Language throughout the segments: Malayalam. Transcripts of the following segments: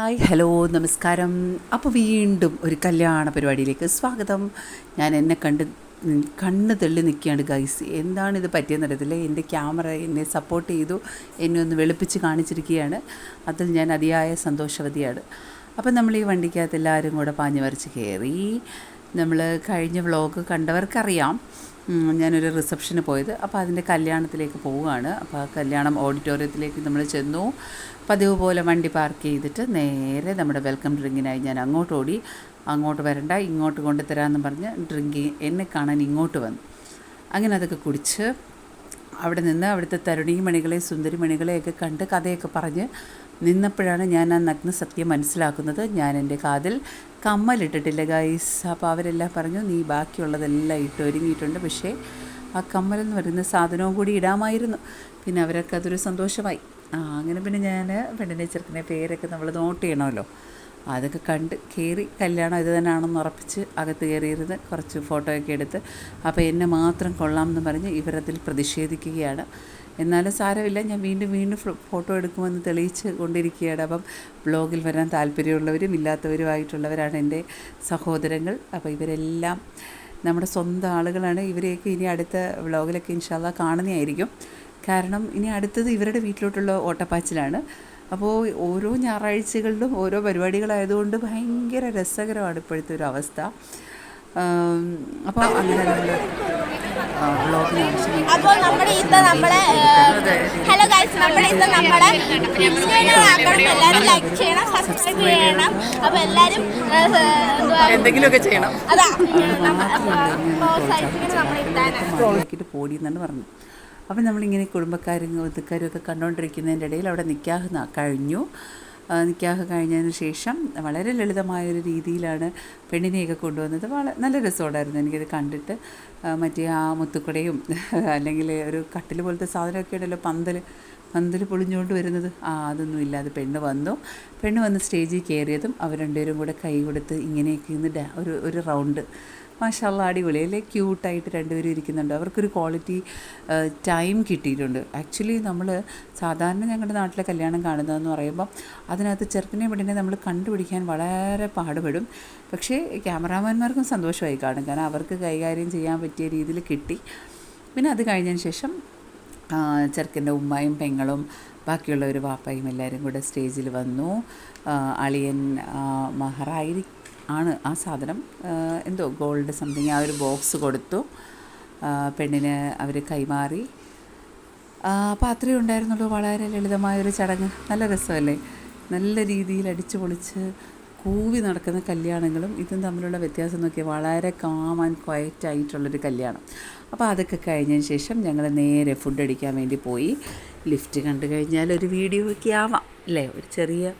ഹായ് ഹലോ നമസ്കാരം. അപ്പോൾ വീണ്ടും ഒരു കല്യാണ പരിപാടിയിലേക്ക് സ്വാഗതം. ഞാൻ എന്നെ കണ്ട് കണ്ണ് തെള്ളി നിൽക്കുകയാണ് ഗൈസ് എന്താണ് ഇത് പറ്റിയെന്നറിയത്തില്ല എന്റെ ക്യാമറ എന്നെ സപ്പോർട്ട് ചെയ്തു. എന്നെ ഒന്ന് വെളുപ്പിച്ച് കാണിച്ചിരിക്കുകയാണ്. അതിൽ ഞാൻ അതിയായ സന്തോഷവതിയാണ്. അപ്പം നമ്മൾ ഈ വണ്ടിക്കകത്ത് എല്ലാവരും കൂടെ പാഞ്ഞു വരച്ച് കയറി. നമ്മൾ കഴിഞ്ഞ വ്ളോഗ് കണ്ടവർക്കറിയാം. ഞാനൊരു റിസപ്ഷന് പോയത്. അപ്പോൾ അതിന്റെ കല്യാണത്തിലേക്ക് പോവുകയാണ്. അപ്പോൾ ആ കല്യാണം ഓഡിറ്റോറിയത്തിലേക്ക് നമ്മൾ ചെന്നു. പതിവ് പോലെ വണ്ടി പാർക്ക് ചെയ്തിട്ട് നേരെ നമ്മുടെ വെൽക്കം ഡ്രിങ്കിനായി ഞാൻ അങ്ങോട്ട് ഓടി. അങ്ങോട്ട് വരണ്ട ഇങ്ങോട്ട് കൊണ്ടുതരാമെന്ന് പറഞ്ഞ് ഡ്രിങ്ക് എന്നെ കാണാൻ ഇങ്ങോട്ട് വന്നു. അങ്ങനെ അതൊക്കെ കുടിച്ച് അവിടെ നിന്ന് അവിടുത്തെ തരുണീമണികളെ സുന്ദരിമണികളെയൊക്കെ കണ്ട് കഥയൊക്കെ പറഞ്ഞ് നിന്നപ്പോഴാണ് ഞാൻ ആ നഗ്ന സത്യം മനസ്സിലാക്കുന്നത്. ഞാൻ എന്റെ കാതിൽ കമ്മലിട്ടിട്ടില്ല ഗൈസ് അപ്പോൾ അവരെല്ലാം പറഞ്ഞു നീ ബാക്കിയുള്ളതെല്ലാം ഇട്ട് ഒരുങ്ങിയിട്ടുണ്ട്. പക്ഷേ ആ കമ്മലെന്ന് പറയുന്ന സാധനവും കൂടി ഇടാമായിരുന്നു. പിന്നെ അവരൊക്കെ അതൊരു സന്തോഷമായി. അങ്ങനെ പിന്നെ ഞാൻ പെണ്ണിനെ ചെറുക്കനെ പേരൊക്കെ നമ്മൾ നോട്ട് ചെയ്യണമല്ലോ. അതൊക്കെ കണ്ട് കയറി കല്യാണം ഇത് തന്നെയാണെന്ന് ഉറപ്പിച്ച് അകത്ത് കയറിയിരുന്ന് കുറച്ച് ഫോട്ടോയൊക്കെ എടുത്ത് അപ്പോൾ എന്നെ മാത്രം കൊള്ളാമെന്ന് പറഞ്ഞ് ഇവരതിൽ പ്രതിഷേധിക്കുകയാണ്. എന്നാലും സാരമില്ല. ഞാൻ വീണ്ടും വീണ്ടും ഫോട്ടോ എടുക്കുമെന്ന് തെളിയിച്ച് കൊണ്ടിരിക്കുകയാണ്. അപ്പം ബ്ലോഗിൽ വരാൻ താല്പര്യമുള്ളവരും ഇല്ലാത്തവരുമായിട്ടുള്ളവരാണ് എന്റെ സഹോദരങ്ങൾ. അപ്പോൾ ഇവരെല്ലാം നമ്മുടെ സ്വന്തം ആളുകളാണ്. ഇവരെയൊക്കെ ഇനി അടുത്ത വ്ളോഗിലൊക്കെ ഇൻഷാല്ല കാണുന്നതായിരിക്കും. കാരണം ഇനി അടുത്തത് ഇവരുടെ വീട്ടിലോട്ടുള്ള ഓട്ടപ്പാച്ചിലാണ്. അപ്പോൾ ഓരോ ഞായറാഴ്ചകളിലും ഓരോ പരിപാടികളായതുകൊണ്ട് ഭയങ്കര രസകരമാണ് ഇപ്പോഴത്തെ ഒരു അവസ്ഥ. അപ്പോൾ അങ്ങനെ നമ്മൾ അപ്പോൾ നമ്മുടെ ഇന്ന് നമ്മളെ ഹലോ ഗൈസ് നമ്മുടെ ഇന്ന് നമ്മളെ എല്ലാവരും ലൈക്ക് ചെയ്യണം സബ്സ്ക്രൈബ് ചെയ്യണം. അപ്പോൾ എല്ലാരും എന്തെങ്കിലുമൊക്കെ ചെയ്യണം. അതാ പോടി എന്നാണ് പറഞ്ഞു അപ്പം നമ്മളിങ്ങനെ കുടുംബക്കാരും ഒതുക്കാരും ഒക്കെ കണ്ടുകൊണ്ടിരിക്കുന്നതിന്റെ ഇടയിൽ അവിടെ നിൽക്കാഹ് കഴിഞ്ഞു. നിക്കാഹ് കഴിഞ്ഞതിന് ശേഷം വളരെ ലളിതമായൊരു രീതിയിലാണ് പെണ്ണിനെയൊക്കെ കൊണ്ടുവന്നത്. വളരെ നല്ല രസമുണ്ടായിരുന്നു. എനിക്കത് കണ്ടിട്ട് മറ്റേ ആ മുത്തുക്കുടയും അല്ലെങ്കിൽ ഒരു കട്ടിൽ പോലത്തെ സാധനമൊക്കെ ഉണ്ടല്ലോ പന്തൽ പന്തൽ പൊളിഞ്ഞുകൊണ്ട് വരുന്നത്. ആ അതൊന്നും ഇല്ലാതെ പെണ്ണ് വന്നു. പെണ്ണ് വന്ന് സ്റ്റേജിൽ കയറിയതും അവർ രണ്ടുപേരും കൂടെ കൈ കൊടുത്ത് ഇങ്ങനെയൊക്കെ ഇന്ന് ഒരു ഒരു റൗണ്ട് മാഷാല്ല അടിപൊളി. അല്ലേ? ക്യൂട്ടായിട്ട് രണ്ടുപേരും ഇരിക്കുന്നുണ്ട്. അവർക്കൊരു ക്വാളിറ്റി ടൈം കിട്ടിയിട്ടുണ്ട്. ആക്ച്വലി നമ്മൾ സാധാരണ ഞങ്ങളുടെ നാട്ടിലെ കല്യാണം കാണുന്നതെന്ന് പറയുമ്പം അതിനകത്ത് ചെറുക്കനെ പെണ്ണിനെ നമ്മൾ കണ്ടുപിടിക്കാൻ വളരെ പാടുപെടും. പക്ഷേ ക്യാമറാമാന്മാർക്കും സന്തോഷമായി കാണും. കാരണം അവർക്ക് കൈകാര്യം ചെയ്യാൻ പറ്റിയ രീതിയിൽ കിട്ടി. പിന്നെ അത് കഴിഞ്ഞതിന് ശേഷം ചെറുക്കന്റെ ഉമ്മയും പെങ്ങളും ബാക്കിയുള്ളവർ വാപ്പയും എല്ലാവരും കൂടെ സ്റ്റേജിൽ വന്നു. അളിയൻ ആ, മഹറായി ആണ് ആ സാധനം. എന്തോ ഗോൾഡ് സംതിങ് ആ ഒരു ബോക്സ് കൊടുത്തു. പെണ്ണിന് അവർ കൈമാറി. അപ്പോൾ അത്രയേ ഉണ്ടായിരുന്നുള്ളൂ വളരെ ലളിതമായൊരു ചടങ്ങ്. നല്ല രസമല്ലേ? നല്ല രീതിയിൽ അടിച്ചു പൊളിച്ച് കൂവി നടക്കുന്ന കല്യാണങ്ങളും ഇതും തമ്മിലുള്ള വ്യത്യാസം നോക്കിയാൽ വളരെ കാം ആൻഡ് ക്വയറ്റ് ആയിട്ടുള്ളൊരു കല്യാണം. അപ്പോൾ അതൊക്കെ കഴിഞ്ഞതിന് ശേഷം ഞങ്ങൾ നേരെ ഫുഡ് അടിക്കാൻ വേണ്ടി പോയി. ലിഫ്റ്റ് കണ്ടു കഴിഞ്ഞാൽ ഒരു വീഡിയോ ഒക്കെ ആവാം അല്ലേ? ഒരു ചെറിയ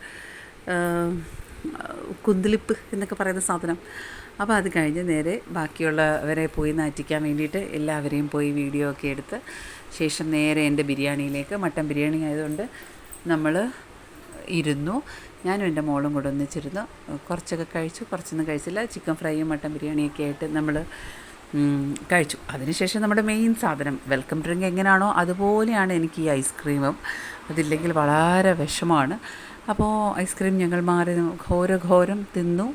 കുന്തിളിപ്പ് എന്നൊക്കെ പറയുന്ന സാധനം. അപ്പോൾ അത് കഴിഞ്ഞ് നേരെ ബാക്കിയുള്ളവരെ പോയി നാറ്റിക്കാൻ വേണ്ടിയിട്ട് എല്ലാവരെയും പോയി വീഡിയോ ഒക്കെ എടുത്ത് ശേഷം നേരെ എന്റെ ബിരിയാണിയിലേക്ക്. മട്ടൻ ബിരിയാണി ആയതുകൊണ്ട് നമ്മൾ ഇരുന്നു. ഞാനും എന്റെ മോളും കൂടെ ഒന്നിച്ചിരുന്നു. കുറച്ചൊക്കെ കഴിച്ചു. കുറച്ചൊന്നും കഴിച്ചില്ല. ചിക്കൻ ഫ്രൈയും മട്ടൻ ബിരിയാണിയൊക്കെ ആയിട്ട് നമ്മൾ കഴിച്ചു. അതിനുശേഷം നമ്മുടെ മെയിൻ സാധനം വെൽക്കം ഡ്രിങ്ക് എങ്ങനെയാണോ അതുപോലെയാണ് എനിക്ക് ഈ ഐസ്ക്രീമും. അതില്ലെങ്കിൽ വളരെ വിഷമമാണ്. അപ്പോൾ ഐസ്ക്രീം ഞങ്ങൾ മാറി ഘോരഘോരം തിന്നു.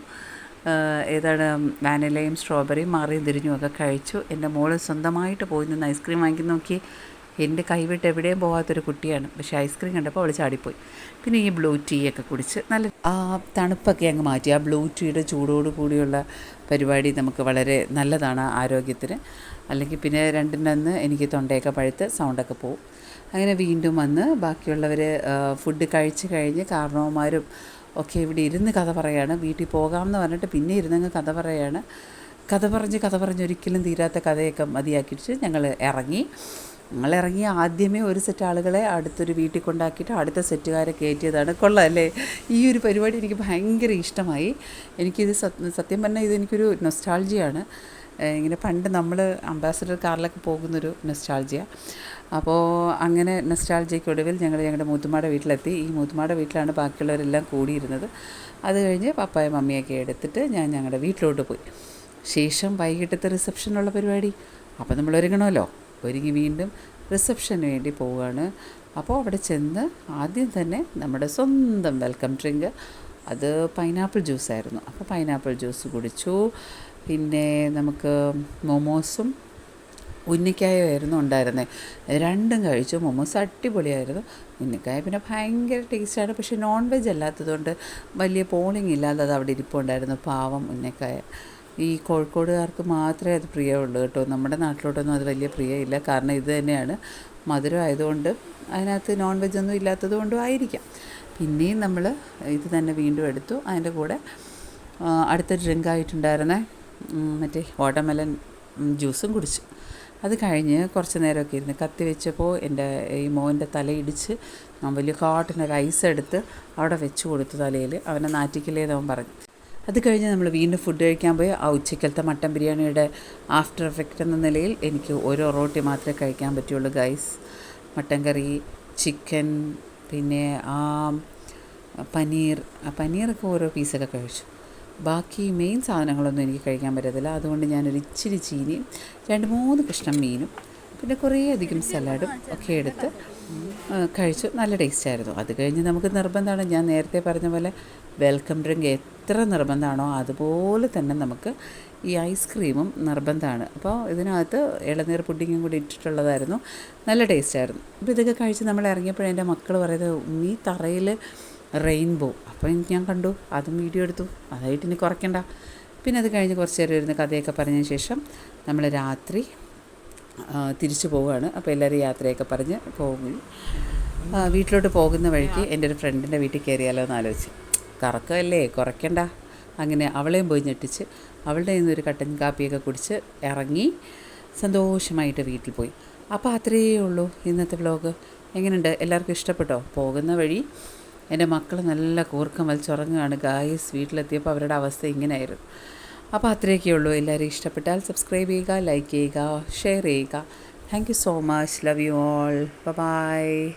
ഏതാണ് വാനിലയും സ്ട്രോബെറിയും മാറിയും തിരിഞ്ഞും ഒക്കെ കഴിച്ചു. എന്റെ മോൾ സ്വന്തമായിട്ട് പോയി നിന്ന് ഐസ്ക്രീം വാങ്ങി നോക്കി. എന്റെ കൈവിട്ട് എവിടെയും പോകാത്തൊരു കുട്ടിയാണ്. പക്ഷേ ഐസ്ക്രീം കണ്ടപ്പോൾ അവൾ ചാടിപ്പോയി. പിന്നെ ഈ ബ്ലൂ ടീ ഒക്കെ കുടിച്ച് നല്ല ആ തണുപ്പൊക്കെ അങ്ങ് മാറ്റി. ആ ബ്ലൂ ടീയുടെ ചൂടോട് കൂടിയുള്ള പരിപാടി നമുക്ക് വളരെ നല്ലതാണ് ആരോഗ്യത്തിന്. അല്ലെങ്കിൽ പിന്നെ രണ്ടിനന്ന് എനിക്ക് തൊണ്ടയൊക്കെ പഴുത്ത് സൗണ്ടൊക്കെ പോവും. അങ്ങനെ വീണ്ടും വന്ന് ബാക്കിയുള്ളവർ ഫുഡ് കഴിച്ച് കഴിഞ്ഞ് കാരണവന്മാരും ഒക്കെ ഇവിടെ ഇരുന്ന് കഥ പറയാണ്. വീട്ടിൽ പോകാമെന്ന് പറഞ്ഞിട്ട് പിന്നെ ഇരുന്നങ്ങ് കഥ പറയാണ്. കഥ പറഞ്ഞ് കഥ പറഞ്ഞ് ഒരിക്കലും തീരാത്ത കഥയൊക്കെ മതിയാക്കിയിട്ട് ഞങ്ങൾ ഇറങ്ങി. ഞങ്ങൾ ഇറങ്ങി ആദ്യമേ ഒരു സെറ്റ് ആളുകളെ അടുത്തൊരു വീട്ടിൽ കൊണ്ടാക്കിയിട്ട് അടുത്ത സെറ്റുകാരെ കയറ്റിയതാണ് കൊള്ളാമല്ലേ ഈ ഒരു പരിപാടി എനിക്ക് ഭയങ്കര ഇഷ്ടമായി. എനിക്കിത് സത്യം പറഞ്ഞാൽ ഇതെനിക്കൊരു നൊസ്റ്റാൾജിയാണ് ഇങ്ങനെ പണ്ട് നമ്മൾ അംബാസഡർ കാറിലൊക്കെ പോകുന്നൊരു നെസ്റ്റാൾജിയ അപ്പോൾ അങ്ങനെ നൊസ്റ്റാൾജിയയ്ക്ക് ഒടുവിൽ ഞങ്ങൾ ഞങ്ങളുടെ മൂത്തുമാടെ വീട്ടിലെത്തി. ഈ മൂത്തുമാടെ വീട്ടിലാണ് ബാക്കിയുള്ളവരെല്ലാം കൂടിയിരുന്നത്. അത് കഴിഞ്ഞ് പപ്പായും മമ്മിയൊക്കെ എടുത്തിട്ട് ഞാൻ ഞങ്ങളുടെ വീട്ടിലോട്ട് പോയി. ശേഷം വൈകിട്ടത്തെ റിസപ്ഷനുള്ള പരിപാടി. അപ്പോൾ നമ്മൾ ഒരുങ്ങണമല്ലോ ഒരുങ്ങി വീണ്ടും റിസപ്ഷന് വേണ്ടി പോവുകയാണ് അപ്പോൾ അവിടെ ചെന്ന് ആദ്യം തന്നെ നമ്മുടെ സ്വന്തം വെൽക്കം ഡ്രിങ്ക് അത് പൈനാപ്പിൾ ജ്യൂസായിരുന്നു അപ്പോൾ പൈനാപ്പിൾ ജ്യൂസ് കുടിച്ചു. പിന്നെ നമുക്ക് മൊമോസും ഉന്നിക്കായമായിരുന്നു ഉണ്ടായിരുന്നത് രണ്ടും കഴിച്ചു. മൊമോസ് അടിപൊളിയായിരുന്നു. ഉന്നിക്കായ പിന്നെ ഭയങ്കര ടേസ്റ്റാണ്. പക്ഷേ നോൺ വെജ് അല്ലാത്തതുകൊണ്ട് വലിയ പോളിംഗ് ഇല്ലാതെ അത് അവിടെ ഇരിപ്പുണ്ടായിരുന്നു. പാവം ഉന്നക്കായ ഈ കോഴിക്കോടുകാർക്ക് മാത്രമേ അത് പ്രിയമുള്ളൂ കേട്ടോ. നമ്മുടെ നാട്ടിലോട്ടൊന്നും അത് വലിയ പ്രിയമില്ല കാരണം ഇത് തന്നെയാണ്. മധുരം ആയതുകൊണ്ട് അതിനകത്ത് നോൺ വെജ് ഒന്നും ഇല്ലാത്തത് കൊണ്ടും ആയിരിക്കാം. പിന്നെയും നമ്മൾ ഇത് തന്നെ വീണ്ടും എടുത്തു. അതിന്റെ കൂടെ അടുത്ത ഡ്രിങ്ക് ആയിട്ടുണ്ടായിരുന്നേ. ഉം, മറ്റേ വാട്ടർമെലൻ ജ്യൂസും കുടിച്ചു. അത് കഴിഞ്ഞ് കുറച്ച് നേരമൊക്കെ ഇരുന്ന് കത്തി വെച്ചപ്പോൾ എന്റെ ഈ മോന്റെ തലയിടിച്ച് ഞാൻ വലിയ കാട്ടിനൊരു ഐസ് എടുത്ത് അവിടെ വെച്ച് കൊടുത്തു തലയിൽ. അവനെ നാറ്റിക്കില്ലേന്ന് അവൻ പറഞ്ഞു. അത് കഴിഞ്ഞ് നമ്മൾ വീണ്ടും ഫുഡ് കഴിക്കാൻ പോയി. ആ ഉച്ചക്കലത്തെ മട്ടൻ ബിരിയാണിയുടെ ആഫ്റ്റർ എഫക്റ്റ് എന്ന നിലയിൽ എനിക്ക് ഓരോ റോട്ടി മാത്രമേ കഴിക്കാൻ പറ്റുള്ളൂ ഗൈസ് മട്ടൻ കറി ചിക്കൻ പിന്നെ ആ പനീർ. പനീറൊക്കെ ഓരോ പീസൊക്കെ കഴിച്ചു. ബാക്കി മെയിൻ സാധനങ്ങളൊന്നും എനിക്ക് കഴിക്കാൻ പറ്റത്തില്ല. അതുകൊണ്ട് ഞാനൊരു ഇച്ചിരി ചീനിയും രണ്ട് മൂന്ന് കഷ്ണം മീനും പിന്നെ കുറേ അധികം സലാഡും ഒക്കെ എടുത്ത് കഴിച്ചു. നല്ല ടേസ്റ്റ് ആയിരുന്നു. അത് കഴിഞ്ഞ് നമുക്ക് നിർബന്ധമാണ്. ഞാൻ നേരത്തെ പറഞ്ഞ പോലെ വെൽക്കം ഡ്രിങ്ക് എത്ര നിർബന്ധമാണോ അതുപോലെ തന്നെ നമുക്ക് ഈ ഐസ്ക്രീമും നിർബന്ധമാണ്. അപ്പോൾ ഇതിനകത്ത് ഇളനീർ പുഡിങ്ങും കൂടി ഇട്ടിട്ടുള്ളതായിരുന്നു. നല്ല ടേസ്റ്റായിരുന്നു അപ്പോൾ ഇതൊക്കെ കഴിച്ച് നമ്മൾ ഇറങ്ങിയപ്പോഴേ എന്റെ മക്കൾ പറയുന്നത് ഈ തറയിൽ റെയിൻബോ. അപ്പോൾ ഞാൻ കണ്ടു അതും വീഡിയോ എടുത്തു. അതായിട്ട് ഇനി കുറയ്ക്കണ്ട. പിന്നെ അത് കഴിഞ്ഞ് കുറച്ച് നേരം ഇരുന്ന് കഥയൊക്കെ പറഞ്ഞതിന് ശേഷം നമ്മൾ രാത്രി തിരിച്ചു പോവുകയാണ്. അപ്പോൾ എല്ലാവരും യാത്രയൊക്കെ പറഞ്ഞ് പോകും. വീട്ടിലോട്ട് പോകുന്ന വഴിക്ക് എന്റെ ഒരു ഫ്രണ്ടിന്റെ വീട്ടിൽ കയറിയാലോ എന്ന് ആലോചിച്ച്. കറക്കമല്ലേ കുറയ്ക്കണ്ട. അങ്ങനെ അവളെയും പോയി ഞെട്ടിച്ച് അവളുടെ നിന്ന് ഒരു കട്ടൻ കാപ്പിയൊക്കെ കുടിച്ച് ഇറങ്ങി സന്തോഷമായിട്ട് വീട്ടിൽ പോയി. അപ്പോൾ അത്രയേ ഉള്ളൂ ഇന്നത്തെ വ്ലോഗ്. എങ്ങനെയുണ്ട്? എല്ലാവർക്കും ഇഷ്ടപ്പെട്ടോ? പോകുന്ന വഴി എന്റെ മക്കൾ നല്ല കൂർക്കം വലിച്ചുറങ്ങുകയാണ് ഗായസ് വീട്ടിലെത്തിയപ്പോൾ അവരുടെ അവസ്ഥ ഇങ്ങനെയായിരുന്നു. അപ്പോൾ അത്രയൊക്കെ ഉള്ളൂ. എല്ലാവരും ഇഷ്ടപ്പെട്ടാൽ സബ്സ്ക്രൈബ് ചെയ്യുക ലൈക്ക് ചെയ്യുക ഷെയർ ചെയ്യുക. Thank you so much love you all bye